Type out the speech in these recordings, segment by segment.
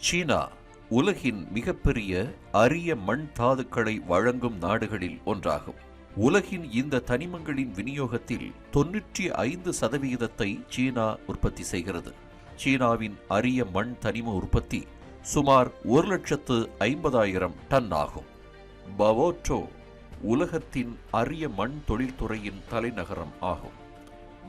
சீனா உலகின் மிகப்பெரிய அரிய மண் தாதுக்களை வழங்கும் நாடுகளில் ஒன்றாகும். உலகின் இந்த தனிமங்களின் விநியோகத்தில் தொன்னூற்றி ஐந்து சதவிகிதத்தை சீனா உற்பத்தி செய்கிறது. சீனாவின் அரிய மண் தனிம உற்பத்தி சுமார் ஒரு லட்சத்து ஐம்பதாயிரம் டன் ஆகும். பவோட்டோ உலகத்தின் அரிய மண் தொழில்துறையின் தலைநகரம் ஆகும்.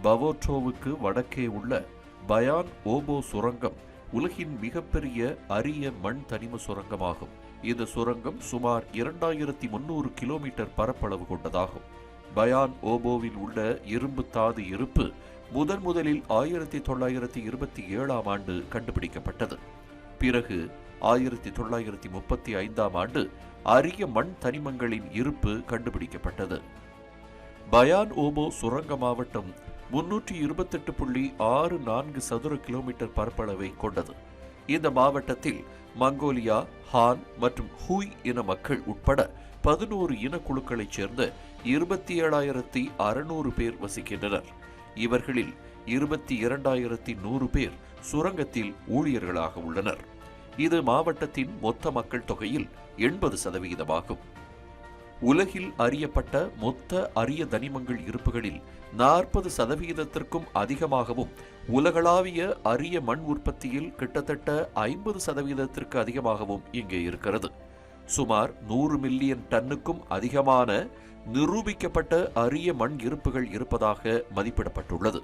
பவோட்டோவுக்கு வடக்கே உள்ள பயான் ஓபோ சுரங்கம் உலகின் மிகப்பெரிய அரிய மண் தனிம சுரங்கமாகும். இந்த சுரங்கம் சுமார் இரண்டாயிரத்தி முன்னூறு கிலோமீட்டர் பரப்பளவு கொண்டதாகும். பயான் ஓபோவில் உள்ள இரும்பு தாது இருப்பு முதன் முதலில் ஆயிரத்தி தொள்ளாயிரத்தி இருபத்தி ஏழாம் ஆண்டு கண்டுபிடிக்கப்பட்டது. பிறகு ஆயிரத்தி தொள்ளாயிரத்தி முப்பத்தி ஐந்தாம் ஆண்டு அரிய மண் தனிமங்களின் இருப்பு கண்டுபிடிக்கப்பட்டது. பயான் ஓபோ சுரங்க மாவட்டம் முன்னூற்றி இருபத்தெட்டு புள்ளி ஆறு நான்கு சதுர கிலோமீட்டர் பரப்பளவை கொண்டது. இந்த மாவட்டத்தில் மங்கோலியா ஹான் மற்றும் ஹூய் இன மக்கள் உட்பட பதினோரு இனக்குழுக்களைச் சேர்ந்த இருபத்தி ஏழாயிரத்தி அறுநூறு பேர் வசிக்கின்றனர். இவர்களில் இருபத்தி இரண்டாயிரத்தி நூறு பேர் சுரங்கத்தில் ஊழியர்களாக உள்ளனர். இது மாவட்டத்தின் மொத்த மக்கள் தொகையில் எண்பது சதவிகிதமாகும் உலகில் அறியப்பட்ட மொத்த அரிய தனிமங்கள் இருப்புகளில் நாற்பது சதவிகிதத்திற்கும் அதிகமாகவும் உலகளாவிய அரிய மண் உற்பத்தியில் கிட்டத்தட்ட ஐம்பது சதவீதத்திற்கு அதிகமாகவும் இங்கே இருக்கிறது. சுமார் நூறு மில்லியன் டன்னுக்கும் அதிகமான நிரூபிக்கப்பட்ட அரிய மண் இருப்புகள் இருப்பதாக மதிப்பிடப்பட்டுள்ளது.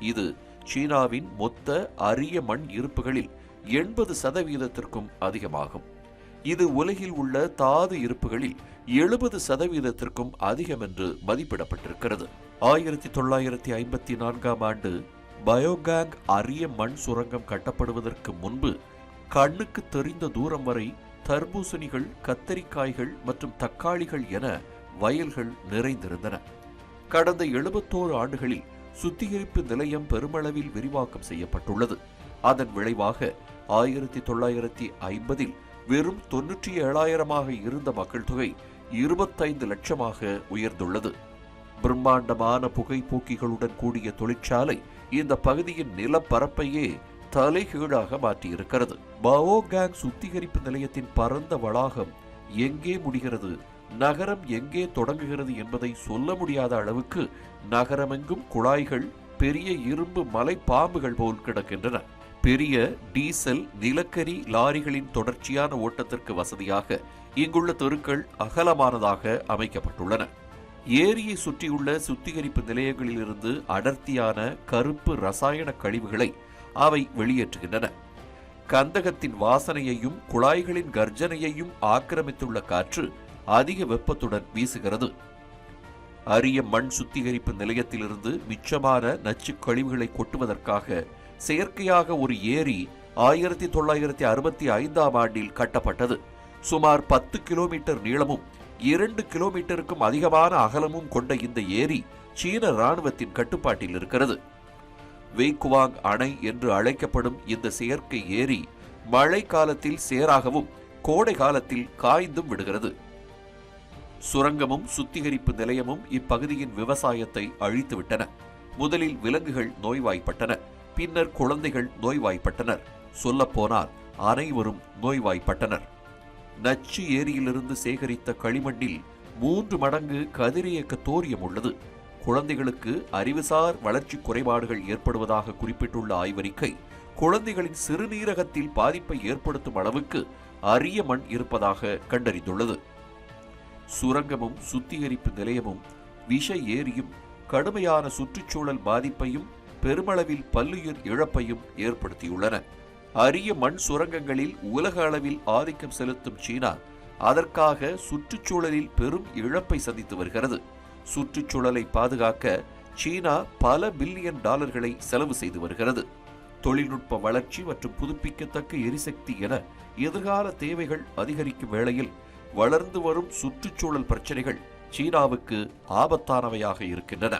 இது சீனாவின் மொத்த அரிய மண் இருப்புகளில் எண்பது சதவீதத்திற்கும் அதிகமாகும். இது உலகில் உள்ள தாது இருப்புகளில் எழுபது சதவீதத்திற்கும் அதிகம் என்று மதிப்பிடப்பட்டிருக்கிறது. ஆயிரத்தி தொள்ளாயிரத்தி ஐம்பத்தி நான்காம் ஆண்டு பயோகேங் அரிய மண் சுரங்கம் கட்டப்படுவதற்கு முன்பு கண்ணுக்கு தெரிந்த தூரம் வரை தர்பூசணிகள் கத்தரிக்காய்கள் மற்றும் தக்காளிகள் என வயல்கள் நிறைந்திருந்தன. கடந்த எழுபத்தோரு ஆண்டுகளில் சுத்திகரிப்பு நிலையம் பெருமளவில் விரிவாக்கம் செய்யப்பட்டுள்ளது. அதன் விளைவாக ஆயிரத்தி தொள்ளாயிரத்தி ஐம்பதில் வெறும் தொன்னூற்றி ஏழாயிரமாக இருந்த மக்கள் தொகை இருபத்தைந்து லட்சமாக உயர்ந்துள்ளது. பிரம்மாண்டமான புகைப்போக்கிகளுடன் கூடிய தொழிற்சாலை இந்த பகுதியின் நிலப்பரப்பையே தலைகீழாக மாற்றியிருக்கிறது. பாவோகேங் சுத்திகரிப்பு நிலையத்தின் பரந்த வளாகம் எங்கே முடிகிறது? நகரம் எங்கே தொடங்குகிறது என்பதை சொல்ல முடியாத அளவுக்கு நகரமெங்கும் குழாய்கள் பெரிய இரும்பு மலை பாம்புகள் போல் கிடக்கின்றன. பெரிய டீசல் நிலக்கரி லாரிகளின் தொடர்ச்சியான ஓட்டத்திற்கு வசதியாக இங்குள்ள தெருக்கள் அகலமானதாக அமைக்கப்பட்டுள்ளன. ஏரியை சுற்றியுள்ள சுத்திகரிப்பு நிலையங்களிலிருந்து அடர்த்தியான கருப்பு ரசாயன கழிவுகளை அவை வெளியேற்றுகின்றன. கந்தகத்தின் வாசனையையும் குழாய்களின் கர்ஜனையையும் ஆக்கிரமித்துள்ள காற்று அதிக வெப்பத்துடன் வீசுகிறது. அரிய மண் சுத்திகரிப்பு நிலையத்திலிருந்து மிச்சமான நச்சு கழிவுகளை கொட்டுவதற்காக செயற்கையாக ஒரு ஏரி ஆயிரத்தி தொள்ளாயிரத்தி அறுபத்தி ஐந்தாம் ஆண்டில் கட்டப்பட்டது. சுமார் பத்து கிலோமீட்டர் நீளமும் இரண்டு கிலோமீட்டருக்கும் அதிகமான அகலமும் கொண்ட இந்த ஏரி சீன ராணுவத்தின் கட்டுப்பாட்டில் இருக்கிறது. வெய்குவாங் அணை என்று அழைக்கப்படும் இந்த செயற்கை ஏரி மழை காலத்தில் சேராகவும் கோடை காலத்தில் காய்ந்தும் விடுகிறது. சுரங்கமும் சுத்திகரிப்பு நிலையமும் இப்பகுதியின் விவசாயத்தை அழித்துவிட்டன. முதலில் விலங்குகள் நோய்வாய்ப்பட்டன. பின்னர் குழந்தைகள் நோய்வாய்ப்பட்டனர். சொல்லப்போனால் அனைவரும் நோய்வாய்ப்பட்டனர். நச்சு ஏரியிலிருந்து சேகரித்த களிமண்ணில் மூன்று மடங்கு கதிரியக்க தோரியம் உள்ளது. குழந்தைகளுக்கு அறிவுசார் வளர்ச்சி குறைபாடுகள் ஏற்படுவதாக குறிப்பிட்டுள்ள ஆய்வறிக்கை குழந்தைகளின் சிறுநீரகத்தில் பாதிப்பை ஏற்படுத்தும் அளவுக்கு அரிய மண் இருப்பதாக கண்டறிந்துள்ளது. சுரங்கமும் சுத்திகரிப்பு நிலையமும் விஷ ஏரியும் கடுமையான சுற்றுச்சூழல் பாதிப்பையும் பெருமளவில் பல்லுயிர் இழப்பையும் ஏற்படுத்தியுள்ளன. அரிய மண் சுரங்கங்களில் உலக அளவில் ஆதிக்கம் செலுத்தும் சீனா அதற்காக சுற்றுச்சூழலில் பெரும் இழப்பை சந்தித்து வருகிறது. சுற்றுச்சூழலை பாதுகாக்க சீனா பல பில்லியன் டாலர்களை செலவு செய்து வருகிறது. தொழில்நுட்ப வளர்ச்சி மற்றும் புதுப்பிக்கத்தக்க எரிசக்தி என எதிர்கால தேவைகள் அதிகரிக்கும் வேளையில் வளர்ந்து வரும் சுற்றுச்சூழல் பிரச்சனைகள் சீனாவுக்கு ஆபத்தானவையாக இருக்கின்றன.